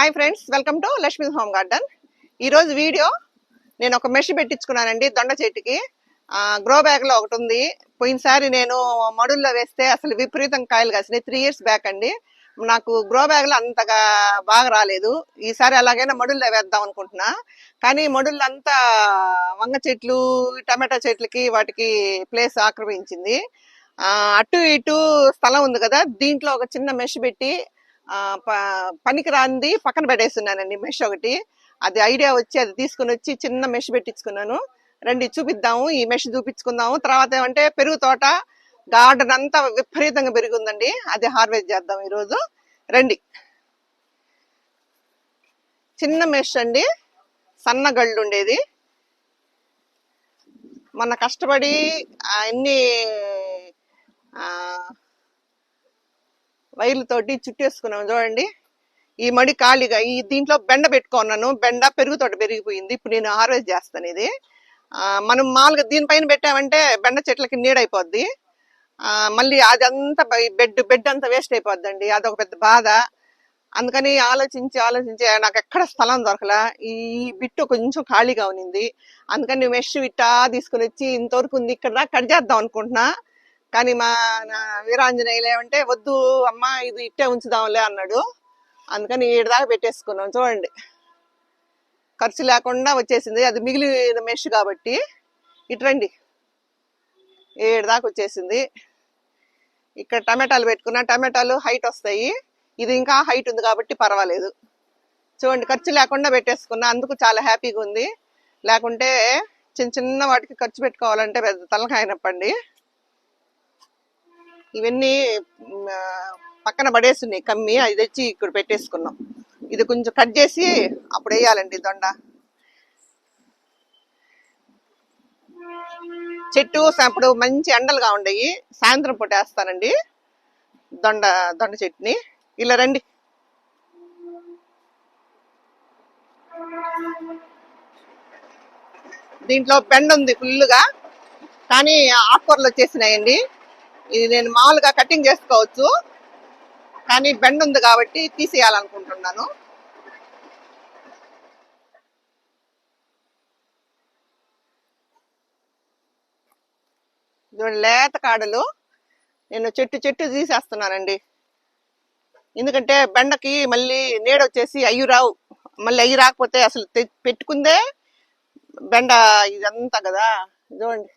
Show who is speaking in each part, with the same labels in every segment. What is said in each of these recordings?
Speaker 1: Hi friends welcome to Lakshmi home garden ఈరోజు video నేను ఒక మెష్ పెట్టించుకున్నానండి దొండ చెట్టుకి గ్రో బ్యాగ్లో ఒకటి ఉంది. పోయినసారి నేను మడుల్లో వేస్తే అసలు విపరీతం కాయలు కాసినాయి. త్రీ ఇయర్స్ బ్యాక్ అండి. నాకు గ్రో బ్యాగ్లో అంతగా బాగా రాలేదు. ఈసారి అలాగైనా మడుల్లో వేద్దాం అనుకుంటున్నా. కానీ మడుల్లో అంతా వంగ చెట్లు టమాటా చెట్లకి వాటికి ప్లేస్ ఆక్రమించింది. అటు ఇటు స్థలం ఉంది కదా దీంట్లో ఒక చిన్న మెష్ పెట్టి పనికి రాంది పక్కన పెట్టేస్తున్నానండి మెష్ ఒకటి. అది ఐడియా వచ్చి అది తీసుకుని వచ్చి చిన్న మెష్ పెట్టించుకున్నాను. రండి చూపిద్దాము ఈ మెష్ చూపించుకుందాము. తర్వాత ఏమంటే పెరుగు తోట గార్డెన్ అంతా విపరీతంగా పెరిగిందండి. అది హార్వెస్ట్ చేద్దాం ఈరోజు. రండి. చిన్న మెష్ అండి. సన్న గళ్ళు ఉండేది. మొన్న కష్టపడి అన్ని వైర్లతోటి చుట్టేసుకున్నాం చూడండి. ఈ మడి ఖాళీగా ఈ దీంట్లో బెండ పెట్టుకున్నాను. బెండ పెరుగుతోటి పెరిగిపోయింది. ఇప్పుడు నేను హార్వెస్ట్ చేస్తాను ఇది. మనం మామూలుగా దీనిపైన పెట్టామంటే బెండ చెట్లకి నీడైపోద్ది. మళ్ళీ అదంతా బెడ్ బెడ్ అంతా వేస్ట్ అయిపోద్దండి. అదొక పెద్ద బాధ. అందుకని ఆలోచించి ఆలోచించి నాకు ఎక్కడ స్థలం దొరకలా. ఈ బిట్టు కొంచెం ఖాళీగా ఉన్నింది. అందుకని మెష్ ఇట్టా తీసుకుని వచ్చి ఇంతవరకు ఉంది. ఇక్కడ కట్ చేద్దాం అనుకుంటున్నా. కానీ మా నా వీరాంజనేయులు ఏమంటే వద్దు అమ్మా ఇది ఇట్టే ఉంచుదాంలే అన్నాడు. అందుకని ఏడు దాకా పెట్టేసుకున్నాం చూడండి. ఖర్చు లేకుండా వచ్చేసింది. అది మిగిలిన మెష్ కాబట్టి ఇట్రండి. దాకా వచ్చేసింది. ఇక్కడ టమాటాలు పెట్టుకున్నా. టమాటాలు హైట్ వస్తాయి. ఇది ఇంకా హైట్ ఉంది కాబట్టి పర్వాలేదు. చూడండి ఖర్చు లేకుండా పెట్టేసుకున్నా. అందుకు చాలా హ్యాపీగా ఉంది. లేకుంటే చిన్న చిన్న వాటికి ఖర్చు పెట్టుకోవాలంటే పెద్ద తలకాయ నొప్పండి ఇవన్నీ పక్కన పడేస్తున్నాయి కమ్మి అది తెచ్చి ఇక్కడ పెట్టేసుకున్నాం. ఇది కొంచెం కట్ చేసి అప్పుడు వేయాలండి దొండ. చెట్టు అప్పుడు మంచి ఎండలుగా ఉండయి. సాయంత్రం పూట వేస్తానండి దొండ దొండ చెట్టుని. ఇలా రండి. దీంట్లో బెండ ఉంది ఫుల్గా కానీ ఆకుకూరలు వచ్చేసినాయండి. ఇది నేను మామూలుగా కటింగ్ చేసుకోవచ్చు. కానీ బెండ ఉంది కాబట్టి తీసేయాలనుకుంటున్నాను. లేత కాడలు. నేను చెట్టు చెట్టు తీసేస్తున్నానండి. ఎందుకంటే బెండకి మళ్ళీ నీడ వచ్చేసి అయ్యి రావు. మళ్ళీ అయ్యి రాకపోతే అసలు తె- పెట్టుకుందే బెండ ఇదంతా కదా. చూడండి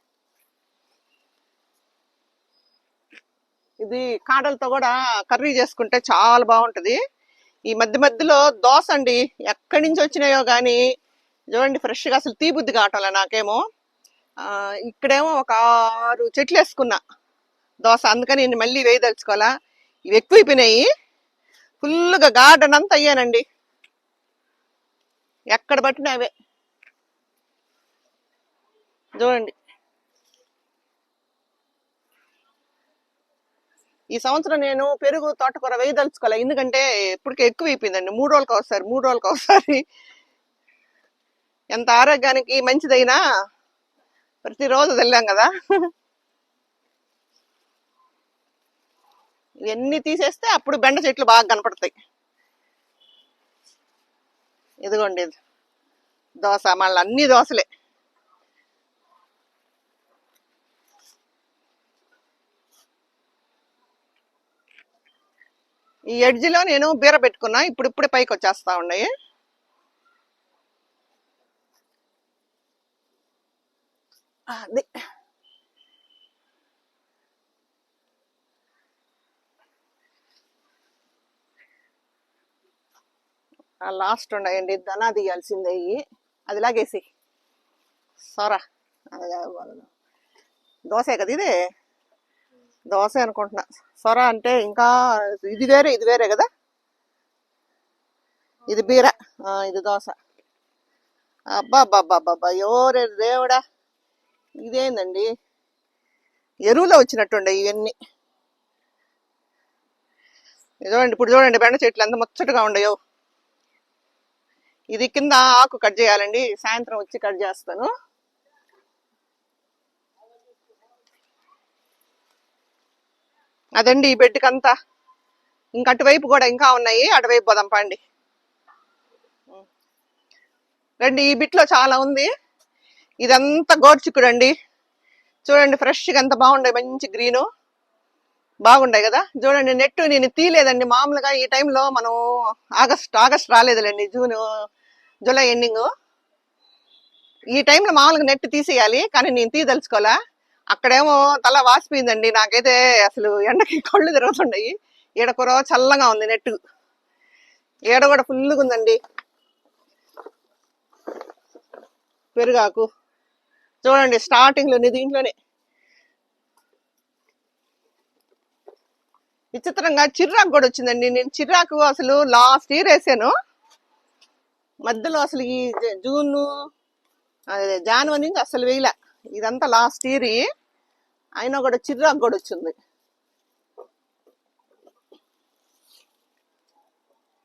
Speaker 1: ఇది కాడలతో కూడా కర్రీ చేసుకుంటే చాలా బాగుంటుంది. ఈ మధ్య మధ్యలో దోశ అండి. ఎక్కడి నుంచి వచ్చినాయో కానీ చూడండి ఫ్రెష్గా అసలు అసలు తీబుద్ధి కావటంలే నాకేమో. ఇక్కడేమో ఒక ఆరు చెట్లు వేసుకున్నా దోశ. అందుకని నేను మళ్ళీ వేయదలుచుకోవాలా ఇవి ఎక్కువైపోయినాయి. ఫుల్గా గార్డెన్ అంతా అయ్యానండి. ఎక్కడ పట్టినా అవే. చూడండి. ఈ సంవత్సరం నేను పెరుగు తోటకూర వేయదలుచుకోలే. ఎందుకంటే ఇప్పటికే ఎక్కువ అయిపోయిందండి మూడు రోజులకు ఒకసారి మూడు రోజులకు ఒకసారి. ఎంత ఆరోగ్యానికి మంచిదైనా ప్రతిరోజు వెళ్ళాం కదా. ఇవన్నీ తీసేస్తే అప్పుడు బెండ చెట్లు బాగా కనపడతాయి. ఇదిగోండి దోశ మళ్ళీ అన్ని దోశలే ఈ ఎడ్జిలో నేను బీర పెట్టుకున్నా ఇప్పుడు ఇప్పుడు పైకి వచ్చేస్తా ఉన్నాయి అది లాస్ట్ ఉన్నాయండి దనా తీయాల్సిందే అది లాగేసి. సోరా. దోశ కదా ఇది. దోశ అనుకుంటున్నా. సొర అంటే ఇంకా ఇది వేరే ఇది వేరే కదా? ఇది బీర. ఇది దోశ అబ్బా అబ్బా అబ్బా ఎవరే దేవుడా. ఇదేందండి? ఎరువులో వచ్చినట్టుండే ఇవన్నీ. చూడండి ఇప్పుడు చూడండి బెండ చెట్లు ఎంత ముచ్చటగా ఉండయో. ఇది కింద ఆకు కట్ చేయాలండి. సాయంత్రం వచ్చి కట్ చేస్తాను. అదండి ఈ బెడ్కి అంతా ఇంక అటువైపు కూడా ఇంకా ఉన్నాయి అటువైపు పోదాం పండి. రండి ఈ బిట్లో చాలా ఉంది. ఇదంతా గోర్చిక్కుడు అండి చూడండి ఫ్రెష్గా ఎంత బాగుండే మంచి గ్రీను. బాగుండాయి కదా? చూడండి నెట్ నేను తీయలేదండి. మామూలుగా ఈ టైంలో మనం ఆగస్ట్ ఆగస్ట్ రాలేదులేండి జూన్ జూలై ఎండింగ్. ఈ టైంలో మామూలుగా నెట్ తీసేయాలి కానీ నేను తీయదలుచుకోలే అక్కడేమో తల వాసిపోయిందండి. నాకైతే అసలు ఎండకి కళ్ళు తిరుగుతున్నాయి. ఈడ కూర చల్లగా ఉంది నెట్ ఈడ కూడా ఫుల్గా ఉందండి. పెరుగాకు. చూడండి స్టార్టింగ్లోనే దీంట్లోనే. విచిత్రంగా చిర్రాకు కూడా వచ్చిందండి. నేను చిర్రాకు అసలు లాస్ట్ ఇయర్ వేసాను. మధ్యలో అసలు ఈ జ- జూన్ అదే జనవరి నుంచి అసలు వేయలే. ఇదంతా లాస్ట్ ఇయర్. అయినా కూడా చిర్రాకు కూడా వచ్చింది.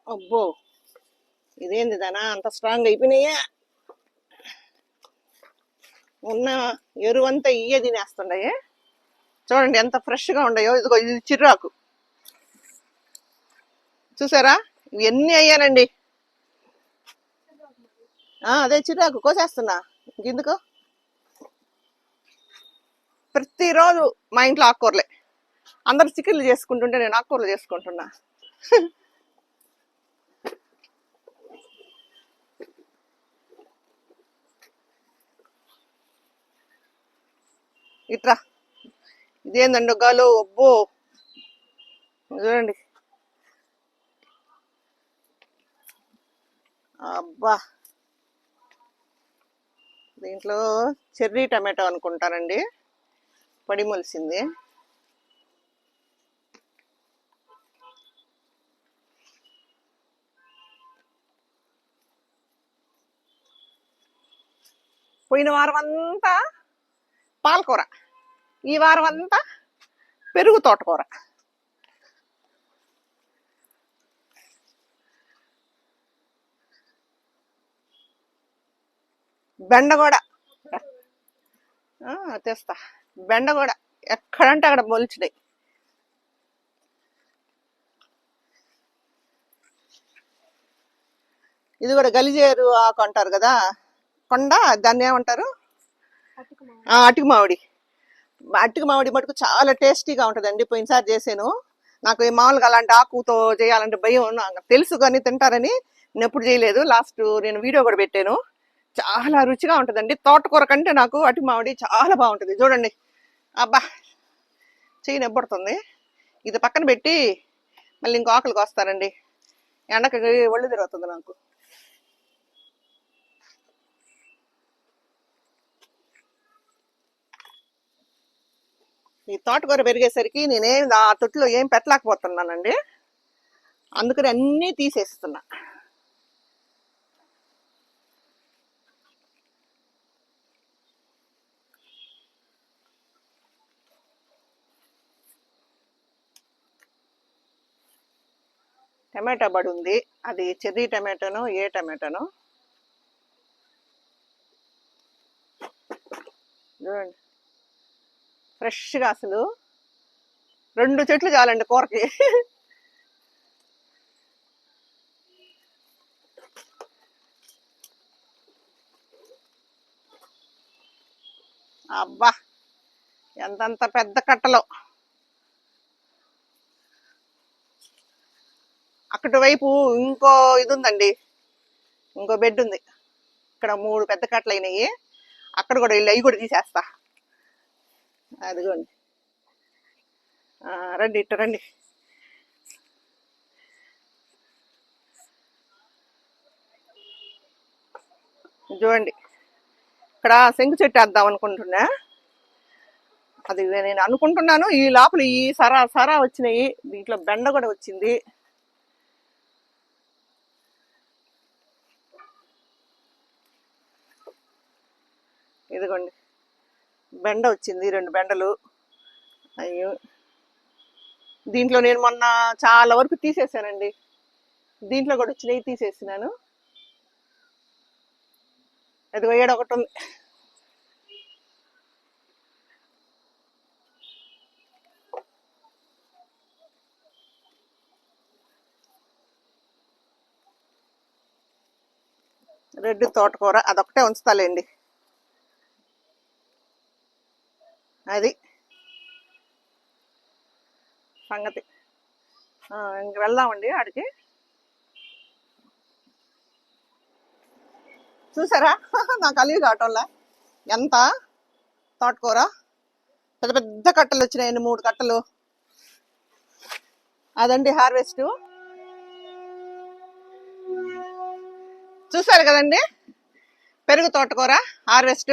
Speaker 1: అబ్బో! ఇదేంది దానా? అంత స్ట్రాంగ్ అయిపోయినాయా. ఉన్న ఎరువంతా ఇయ్యే తినేస్తుండయి. చూడండి ఎంత ఫ్రెష్గా ఉండయో ఇదిగో ఇది చిర్రాకు చూసారా? ఇవి ఎన్ని అయ్యానండి? అదే చిరాకు. కోసేస్తున్నా. ఇంకెందుకు? ప్రతిరోజు మా ఇంట్లో ఆకుకూరలే. అందరు చికెన్లు చేసుకుంటుంటే నేను ఆకుకూరలు చేసుకుంటున్నా. ఇట్రా. ఇదేందండి గాలు? అబ్బో. చూడండి అబ్బా. దీంట్లో చెర్రీ టమాటో అనుకుంటానండి. పడి మొలిసింది. పోయిన వారం అంతా పాలకూర. ఈ వారం అంతా పెరుగు తోటకూర. బెండ కూడా ఆ, తెస్తా. బెండ కూడా ఎక్కడంటే అక్కడ మొలిచినాయి. ఇది కూడా గలిజేరు ఆకు అంటారు కదా కొండ దాన్ని ఏమంటారు? ఆ, అటిక మామిడి అటిక మామిడి మటుకు చాలా టేస్టీగా ఉంటుందండి. పోయినసారి చేశాను. నాకు ఈ మామూలుగా అలాంటి ఆకుతో చేయాలంటే భయం నాకు తెలుసు కానీ తింటారని నేను ఎప్పుడు చేయలేదు. లాస్ట్ నేను వీడియో కూడా పెట్టాను. చాలా రుచిగా ఉంటుందండి. తోటకూర కంటే నాకు అటి మామిడి చాలా బాగుంటుంది. చూడండి. అబ్బా చెయ్యి నెబ్బడుతుంది ఇది పక్కన పెట్టి మళ్ళీ ఇంకో ఆకలికి వస్తారండి ఎండకి ఒళ్ళు తిరుగుతుంది నాకు. ఈ తోటకూర పెరిగేసరికి నేనేం ఆ తొట్టిలో ఏం పెట్టలేకపోతున్నానండి. అందుకని అన్నీ తీసేస్తున్నా. టమాటా బడి ఉంది. అది చెర్రీ టమాటోను ఏ టమాటోను. చూడండి ఫ్రెష్గా అసలు. రెండు చెట్లు చాలండి కూరకి. అబ్బా! ఎంతంత పెద్ద కట్టలో. అక్కడి వైపు ఇంకో ఇది ఉందండి ఇంకో బెడ్ ఉంది. ఇక్కడ మూడు పెద్ద కట్టలు అయినాయి. అక్కడ కూడా వెళ్ళి అవి కూడా తీసేస్తా. అదిగోండి. రండి ఇట్ట రండి. చూడండి. ఇక్కడ శంకు చెట్టు వేద్దాం అనుకుంటున్నా. అది నేను అనుకుంటున్నాను. ఈ లోపల ఈ సరా సరా వచ్చినాయి. దీంట్లో బెండ కూడా వచ్చింది. ఇదిగోండి. బెండ వచ్చింది రెండు బెండలు. అయ్యో. దీంట్లో నేను మొన్న చాలా వరకు తీసేసానండి. దీంట్లో కూడా వచ్చినాయి తీసేసినాను. అదిగో వేయడం ఒకటి ఉంది. రెడ్ తోటకూర అదొకటే ఉంచుతాలేండి. అది. సంగతి. ఇంక వెళ్దామండి ఆడికి. చూసారా? నాకు కలిగి కావటంలా ఎంత? తోటకూర. పెద్ద పెద్ద కట్టలు వచ్చినాయండి మూడు కట్టలు. అదండి హార్వెస్ట్. చూసారు కదండి? పెరుగు తోటకూర హార్వెస్ట్.